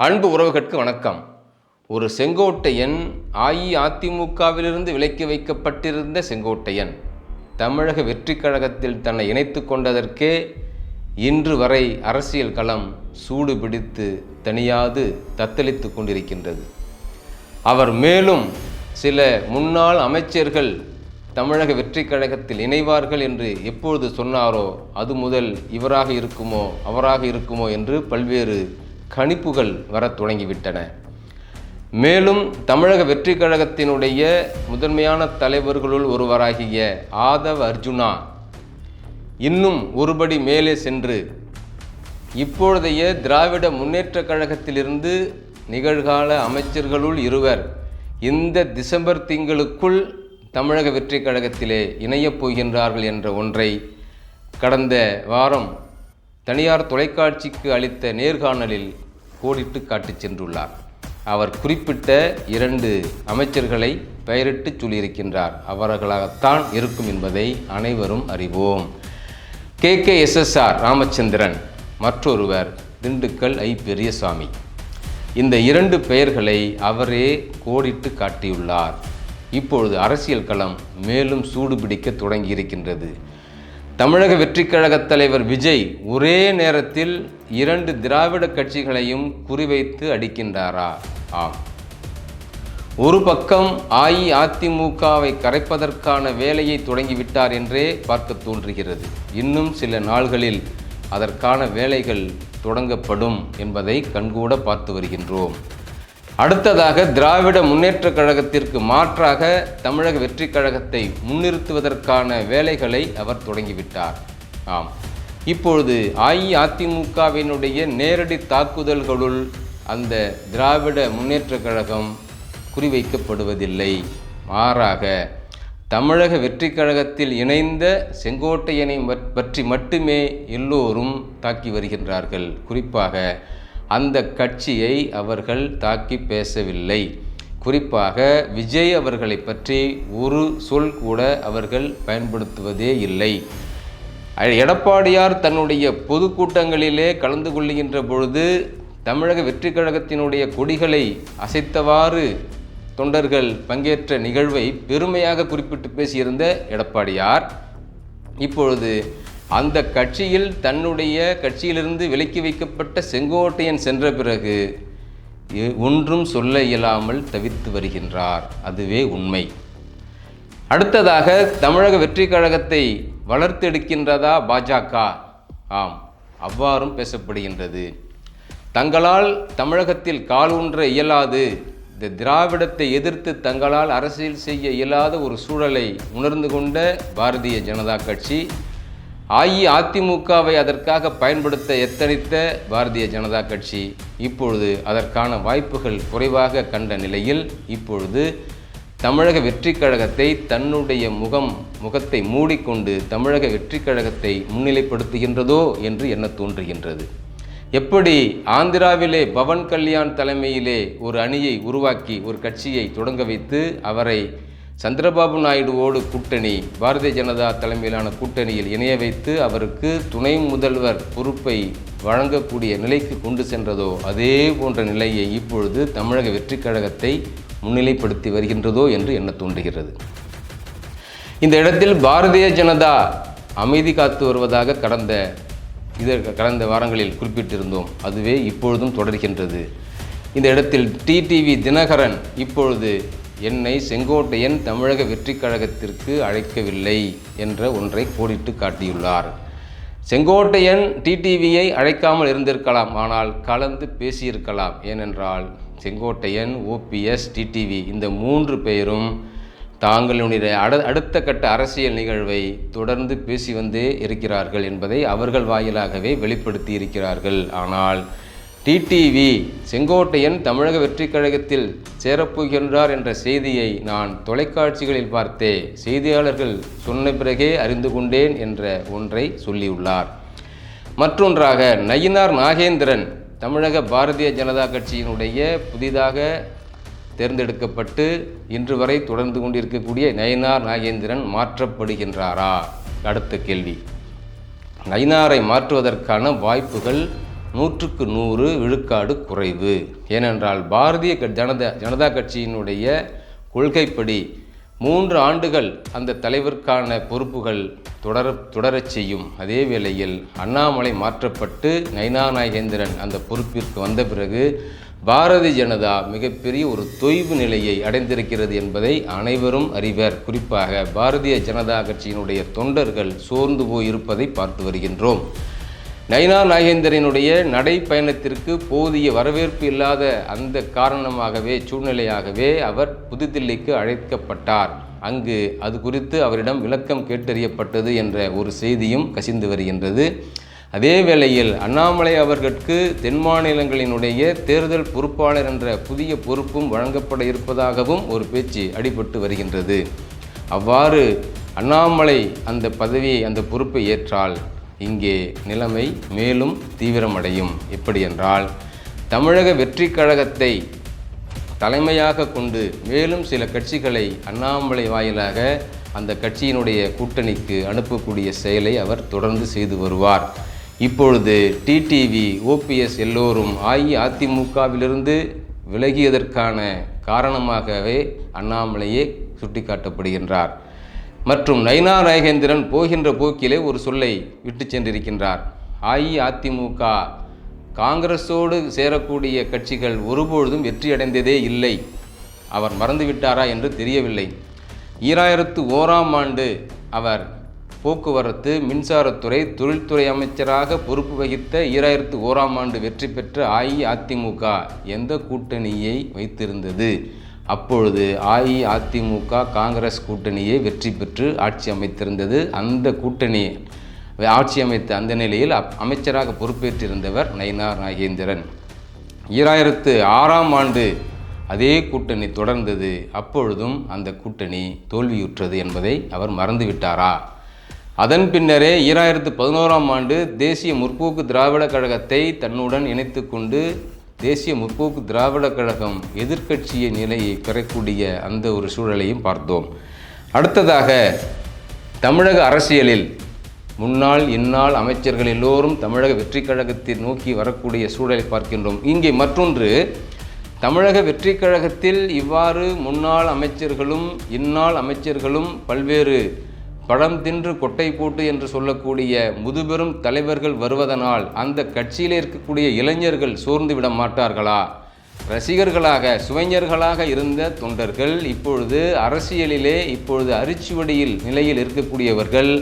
அன்பு உறவுகளுக்கு வணக்கம். ஒரு செங்கோட்டையன் அஇஅதிமுகவிலிருந்து விலக்கி வைக்கப்பட்டிருந்த செங்கோட்டையன் தமிழக வெற்றி கழகத்தில் தன்னை இணைத்து கொண்டதற்கே இன்று வரை அரசியல் களம் சூடு பிடித்து தனியாது தத்தளித்து கொண்டிருக்கின்றது. அவர் மேலும் சில முன்னாள் அமைச்சர்கள் தமிழக வெற்றி கழகத்தில் இணைவார்கள் என்று எப்பொழுது சொன்னாரோ அது முதல் இவராக இருக்குமோ அவராக இருக்குமோ என்று பல்வேறு கணிப்புகள் வரத் தொடங்கிவிட்டன. மேலும் தமிழக வெற்றிக் கழகத்தினுடைய முதன்மையான தலைவர்களுள் ஒருவராகிய ஆதவ் அர்ஜுனா இன்னும் ஒருபடி மேலே சென்று இப்பொழுதைய திராவிட முன்னேற்ற கழகத்திலிருந்து நிகழ்கால அமைச்சர்களுள் இருவர் இந்த டிசம்பர் திங்களுக்குள் தமிழக வெற்றிக் கழகத்திலே இணையப் போகின்றார்கள் என்ற ஒன்றை கடந்த வாரம் தனியார் தொலைக்காட்சிக்கு அளித்த நேர்காணலில் கோடிட்டு காட்டிச் சென்றுள்ளார். அவர் குறிப்பிட்ட இரண்டு அமைச்சர்களை பெயரிட்டு சொல்லியிருக்கின்றார். அவர்களாகத்தான் இருக்கும் என்பதை அனைவரும் அறிவோம். கே. கே. எஸ்எஸ்ஆர் ராமச்சந்திரன் மற்றொருவர் திண்டுக்கல் ஐ. பெரியசாமி. இந்த இரண்டு பெயர்களை அவரே கோடிட்டு காட்டியுள்ளார். இப்பொழுது அரசியல் களம் மேலும் சூடுபிடிக்க தொடங்கியிருக்கின்றது. தமிழக வெற்றிக் கழகத் தலைவர் விஜய் ஒரே நேரத்தில் இரண்டு திராவிட கட்சிகளையும் குறிவைத்து அடிக்கின்றாரா? ஆம். ஒரு பக்கம் அஇஅதிமுகவை கரைப்பதற்கான வேலையை தொடங்கிவிட்டார் என்றே பார்க்க தோன்றுகிறது. இன்னும் சில நாள்களில் அதற்கான வேலைகள் தொடங்கப்படும் என்பதை கண்கூட பார்த்து வருகின்றோம். அடுத்ததாக திராவிட முன்னேற்றக் கழகத்திற்கு மாற்றாக தமிழக வெற்றிக் கழகத்தை முன்னிறுத்துவதற்கான வேலைகளை அவர் தொடங்கிவிட்டார். ஆம். இப்பொழுது அஇஅதிமுகவினுடைய நேரடி தாக்குதல்களுள் அந்த திராவிட முன்னேற்றக் கழகம் குறிவைக்கப்படுவதில்லை. மாறாக தமிழக வெற்றிக் கழகத்தில் இணைந்த செங்கோட்டையனை பற்றி மட்டுமே எல்லோரும் தாக்கி வருகின்றார்கள். குறிப்பாக அந்த கட்சியை அவர்கள் தாக்கி பேசவில்லை. குறிப்பாக விஜய் அவர்களை பற்றி ஒரு சொல் கூட அவர்கள் பயன்படுத்துவதே இல்லை. எடப்பாடியார் தன்னுடைய பொதுக்கூட்டங்களிலே கலந்து கொள்கின்ற பொழுது தமிழக வெற்றி கழகத்தினுடைய கொடிகளை அசைத்தவாறு தொண்டர்கள் பங்கேற்ற நிகழ்வை பெருமையாக குறிப்பிட்டு பேசியிருந்த எடப்பாடியார் இப்பொழுது அந்த கட்சியில் தன்னுடைய கட்சியிலிருந்து விலக்கி வைக்கப்பட்ட செங்கோட்டையன் சென்ற பிறகு ஒன்றும் சொல்ல இயலாமல் தவித்து வருகின்றார். அதுவே உண்மை. அடுத்ததாக தமிழக வெற்றி கழகத்தை வளர்த்தெடுக்கின்றதா பாஜக? ஆம் அவ்வாறும் பேசப்படுகின்றது. தங்களால் தமிழகத்தில் கால் ஊன்ற இயலாது. இந்த திராவிடத்தை எதிர்த்து தங்களால் அரசியல் செய்ய இயலாத ஒரு சூழலை உணர்ந்து கொண்ட பாரதிய ஜனதா கட்சி அஇஅதிமுகவை அதற்காக பயன்படுத்த எத்தனித்த பாரதிய ஜனதா கட்சி இப்பொழுது அதற்கான வாய்ப்புகள் குறைவாக கண்ட நிலையில் இப்பொழுது தமிழக வெற்றிக் கழகத்தை தன்னுடைய முகம் முகத்தை மூடிக்கொண்டு தமிழக வெற்றிக் கழகத்தை முன்னிலைப்படுத்துகின்றதோ என்று எண்ண தோன்றுகின்றது? எப்படி ஆந்திராவிலே பவன் கல்யாண் தலைமையிலே ஒரு அணியை உருவாக்கி ஒரு கட்சியை தொடங்க வைத்து அவரை சந்திரபாபு நாயுடுவோடு கூட்டணி பாரதிய ஜனதா தலைமையிலான கூட்டணியில் இணைய வைத்து அவருக்கு துணை முதல்வர் பொறுப்பை வழங்கக்கூடிய நிலைக்கு கொண்டு சென்றதோ அதே போன்ற நிலையை இப்பொழுது தமிழக வெற்றிக் கழகத்தை முன்னிலைப்படுத்தி வருகின்றதோ என்று எண்ண தோன்றுகிறது. இந்த இடத்தில் பாரதிய ஜனதா அமைதி காத்து வருவதாக கடந்த இதற்கு கடந்த வாரங்களில் குறிப்பிட்டிருந்தோம். அதுவே இப்பொழுதும் தொடர்கின்றது. இந்த இடத்தில் டிடிவி தினகரன் இப்பொழுது என்னை செங்கோட்டையன் தமிழக வெற்றிக் கழகத்திற்கு அழைக்கவில்லை என்ற ஒன்றை கோடிட்டு காட்டியுள்ளார். செங்கோட்டையன் டிடிவியை அழைக்காமல் இருந்திருக்கலாம் ஆனால் கலந்து பேசியிருக்கலாம். ஏனென்றால் செங்கோட்டையன் ஓபிஎஸ் டிடிவி இந்த மூன்று பேரும் தாங்களுடைய அட அடுத்த கட்ட அரசியல் நிகழ்வை தொடர்ந்து பேசி வந்தே இருக்கிறார்கள் என்பதை அவர்கள் வாயிலாகவே வெளிப்படுத்தி இருக்கிறார்கள். ஆனால் டிடிவி செங்கோட்டையன் தமிழக வெற்றிக் கழகத்தில் சேரப்போகின்றார் என்ற செய்தியை நான் தொலைக்காட்சிகளில் பார்த்தே செய்தியாளர்கள் சொன்ன பிறகே அறிந்து கொண்டேன் என்ற ஒன்றை சொல்லியுள்ளார். மற்றொன்றாக நயினார் நாகேந்திரன் தமிழக பாரதிய ஜனதா கட்சியினுடைய புதிதாக தேர்ந்தெடுக்கப்பட்டு இன்று வரை தொடர்ந்து கொண்டிருக்கக்கூடிய நயினார் நாகேந்திரன் மாற்றப்படுகின்றாரா? அடுத்த கேள்வி. நயினாரை மாற்றுவதற்கான வாய்ப்புகள் நூற்றுக்கு நூறு விழுக்காடு குறைவு. ஏனென்றால் பாரதிய ஜனதா ஜனதா கட்சியினுடைய கொள்கைப்படி மூன்று ஆண்டுகள் அந்த தலைவருக்கான பொறுப்புகள் தொடர தொடரச் செய்யும். அதே வேளையில் அண்ணாமலை மாற்றப்பட்டு நைனா நாகேந்திரன் அந்த பொறுப்பிற்கு வந்த பிறகு பாரதிய ஜனதா மிகப்பெரிய ஒரு தொய்வு நிலையை அடைந்திருக்கிறது என்பதை அனைவரும் அறிவர். குறிப்பாக பாரதிய ஜனதா கட்சியினுடைய தொண்டர்கள் சோர்ந்து போயிருப்பதை பார்த்து வருகின்றோம். நைனா நாகேந்திரனுடைய நடைப்பயணத்திற்கு போதிய வரவேற்பு இல்லாத அந்த காரணமாகவே சூழ்நிலையாகவே அவர் புதுதில்லிக்கு அழைக்கப்பட்டார். அங்கு அது குறித்து அவரிடம் விளக்கம் கேட்டறியப்பட்டது என்ற ஒரு செய்தியும் கசிந்து வருகின்றது. அதே வேளையில் அண்ணாமலை அவர்களுக்கு தென் மாநிலங்களினுடைய தேர்தல் பொறுப்பாளர் என்ற புதிய பொறுப்பும் வழங்கப்பட இருப்பதாகவும் ஒரு பேச்சு அடிபட்டு வருகின்றது. அவ்வாறு அண்ணாமலை அந்த பதவியை அந்த பொறுப்பை ஏற்றால் இங்கே நிலைமை மேலும் தீவிரமடையும். எப்படி என்றால் தமிழக வெற்றி கழகத்தை தலைமையாக கொண்டு மேலும் சில கட்சிகளை அண்ணாமலை வாயிலாக அந்த கட்சியினுடைய கூட்டணிக்கு அனுப்பக்கூடிய செயலை அவர் தொடர்ந்து செய்து வருவார். இப்பொழுது டிடிவி ஓபிஎஸ் எல்லோரும் அஇஅதிமுகவிலிருந்து விலகியதற்கான காரணமாகவே அண்ணாமலையே சுட்டிக்காட்டப்படுகின்றார். மற்றும் நயினா நாயகேந்திரன் போகின்ற போக்கிலே ஒரு சொல்லை விட்டு சென்றிருக்கின்றார். அஇஅதிமுக காங்கிரஸோடு சேரக்கூடிய கட்சிகள் ஒருபொழுதும் வெற்றியடைந்ததே இல்லை. அவர் மறந்துவிட்டாரா என்று தெரியவில்லை. ஈராயிரத்து ஓராம் ஆண்டு அவர் போக்குவரத்து மின்சாரத்துறை தொழில்துறை அமைச்சராக பொறுப்பு வகித்த ஈராயிரத்து ஓராம் ஆண்டு வெற்றி பெற்ற அஇஅதிமுக எந்த கூட்டணியை வைத்திருந்தது? அப்பொழுது அஇஅதிமுக காங்கிரஸ் கூட்டணியே வெற்றி பெற்று ஆட்சி அமைத்திருந்தது. அந்த கூட்டணி ஆட்சி அமைத்த அந்த நிலையில் அப்- அமைச்சராக பொறுப்பேற்றிருந்தவர் நயினார் நாகேந்திரன். ஈராயிரத்து ஆறாம் ஆண்டு அதே கூட்டணி தொடர்ந்தது. அப்பொழுதும் அந்த கூட்டணி தோல்வியுற்றது என்பதை அவர் மறந்துவிட்டாரா? அதன் பின்னரே ஈராயிரத்து பதினோராம் ஆண்டு தேசிய முற்போக்கு திராவிட கழகத்தை தன்னுடன் இணைத்து கொண்டு தேசிய முற்போக்கு திராவிட கழகம் எதிர்க்கட்சியின் நிலையை பெறக்கூடிய அந்த ஒரு சூழலையும் பார்த்தோம். அடுத்ததாக தமிழக அரசியலில் முன்னாள் இந்நாள் அமைச்சர்கள் எல்லோரும் தமிழக வெற்றி கழகத்தை நோக்கி வரக்கூடிய சூழலை பார்க்கின்றோம். இங்கே மற்றொன்று தமிழக வெற்றி கழகத்தில் இவ்வாறு முன்னாள் அமைச்சர்களும் இந்நாள் அமைச்சர்களும் பல்வேறு பழம் தின்று கொட்டை போட்டு என்று சொல்லக்கூடிய முதுபெரும் தலைவர்கள் வருவதனால் அந்த கட்சியில் இருக்கக்கூடிய இளைஞர்கள் சோர்ந்து விட மாட்டார்களா? ரசிகர்களாக சுவைஞர்களாக இருந்த தொண்டர்கள் இப்பொழுது அரசியலிலே இப்பொழுது அரிச்சுவடியில் நிலையில் இருக்கக்கூடியவர்கள்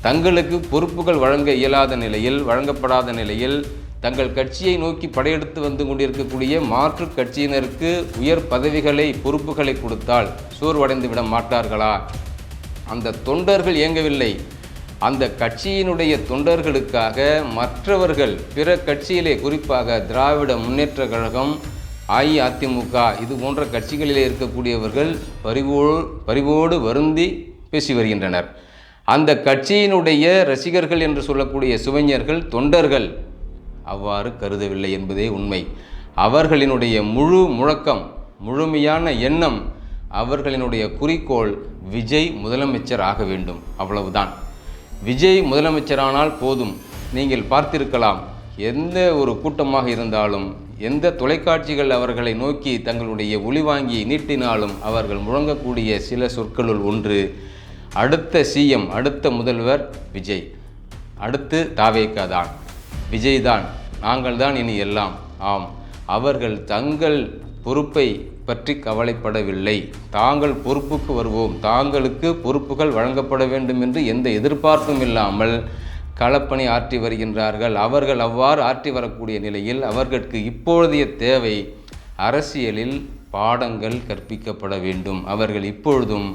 தங்களுக்கு பொறுப்புகள் வழங்க இயலாத நிலையில் வழங்கப்படாத நிலையில் தங்கள் கட்சியை நோக்கி படையெடுத்து வந்து கொண்டிருக்கக்கூடிய மாற்று கட்சியினருக்கு உயர் பதவிகளை பொறுப்புகளை கொடுத்தால் சோர்வடைந்து விட மாட்டார்களா? அந்த தொண்டர்கள் இயங்கவில்லை. அந்த கட்சியினுடைய தொண்டர்களுக்காக மற்றவர்கள் பிற கட்சியிலே குறிப்பாக திராவிட முன்னேற்ற கழகம் அஇஅதிமுக இது போன்ற கட்சிகளிலே இருக்கக்கூடியவர்கள் பரிவோ பரிவோடு வருந்தி பேசி வருகின்றனர். அந்த கட்சியினுடைய ரசிகர்கள் என்று சொல்லக்கூடிய சுவைஞர்கள் தொண்டர்கள் அவ்வாறு கருதவில்லை என்பதே உண்மை. அவர்களினுடைய முழு முழக்கம் முழுமையான எண்ணம் அவர்களினுடைய குறிக்கோள் விஜய் முதலமைச்சர் ஆக வேண்டும். அவ்வளவுதான். விஜய் முதலமைச்சரானால் போதும். நீங்கள் பார்த்திருக்கலாம் எந்த ஒரு கூட்டமாக இருந்தாலும் எந்த தொலைக்காட்சிகள் அவர்களை நோக்கி தங்களுடைய ஒளிவாங்கி நீட்டினாலும் அவர்கள் முழங்கக்கூடிய சில சொற்களுள் ஒன்று அடுத்த சிஎம் அடுத்த முதல்வர் விஜய். அடுத்து தாவேக்கா தான். விஜய் தான். நாங்கள் தான் இனி எல்லாம். ஆம். அவர்கள் தங்கள் பொறுப்பை பற்றி கவலைப்படவில்லை. தாங்கள் பொறுப்புக்கு வருவோம். தாங்களுக்கு பொறுப்புகள் வழங்கப்பட வேண்டும் என்று எந்த எதிர்பார்ப்பும் இல்லாமல் களப்பணி ஆற்றி வருகின்றார்கள். அவர்கள் அவ்வாறு ஆற்றி வரக்கூடிய நிலையில் அவர்களுக்கு இப்பொழுதைய தேவை அரசியலில் பாடங்கள் கற்பிக்கப்பட வேண்டும். அவர்கள் இப்பொழுதும்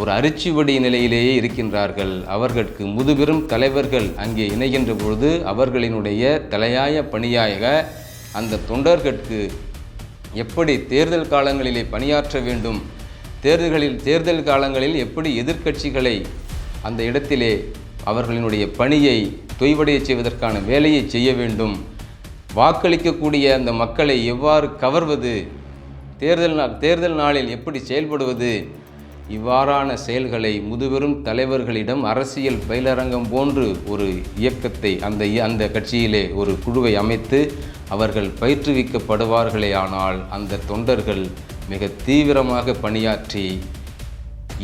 ஒரு அரிச்சுவடி நிலையிலேயே இருக்கின்றார்கள். அவர்களுக்கு முதுபெரும் தலைவர்கள் அங்கே இணைகின்ற பொழுது அவர்களினுடைய தலையாய பணியாக அந்த தொண்டர்களுக்கு எப்படி தேர்தல் காலங்களிலே பணியாற்ற வேண்டும்? தேர்தல்களில் தேர்தல் காலங்களில் எப்படி எதிர்க்கட்சிகளை அந்த இடத்திலே அவர்களினுடைய பணியை தொய்வடைய செய்வதற்கான வேலையை செய்ய வேண்டும்? வாக்களிக்கக்கூடிய அந்த மக்களை எவ்வாறு கவர்வது? தேர்தல் தேர்தல் நாளில் எப்படி செயல்படுவது? இவ்வாறான செயல்களை முதுபெரும் தலைவர்களிடம் அரசியல் பயிலரங்கம் போன்று ஒரு இயக்கத்தை அந்த அந்த கட்சியிலே ஒரு குழுவை அமைத்து அவர்கள் பயிற்றுவிக்கப்படுவார்களே ஆனால் அந்த தொண்டர்கள் மிக தீவிரமாக பணியாற்றி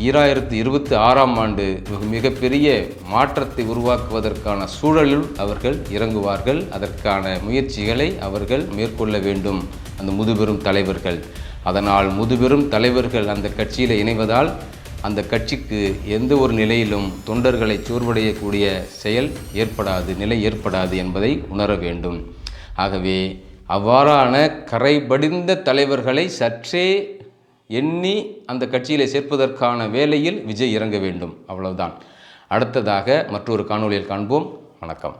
ஈராயிரத்து இருபத்தி ஆறாம் ஆண்டு மிக மிகப்பெரிய மாற்றத்தை உருவாக்குவதற்கான சூழலில் அவர்கள் இறங்குவார்கள். அதற்கான முயற்சிகளை அவர்கள் மேற்கொள்ள வேண்டும். அந்த முதுபெரும் தலைவர்கள். அதனால் முதுபெரும் தலைவர்கள் அந்த கட்சியில் இணைவதால் அந்த கட்சிக்கு எந்த ஒரு நிலையிலும் தொண்டர்களை சோர்வடையக்கூடிய செயல் ஏற்படாது நிலை ஏற்படாது என்பதை உணர வேண்டும். ஆகவே அவ்வாறான கரைபடிந்த தலைவர்களை சற்றே எண்ணி அந்த கட்சியிலே சேர்ப்பதற்கான வேலையில் விஜய் இறங்க வேண்டும். அவ்வளவுதான். அடுத்ததாக மற்றொரு காணொளியில் காண்போம். வணக்கம்.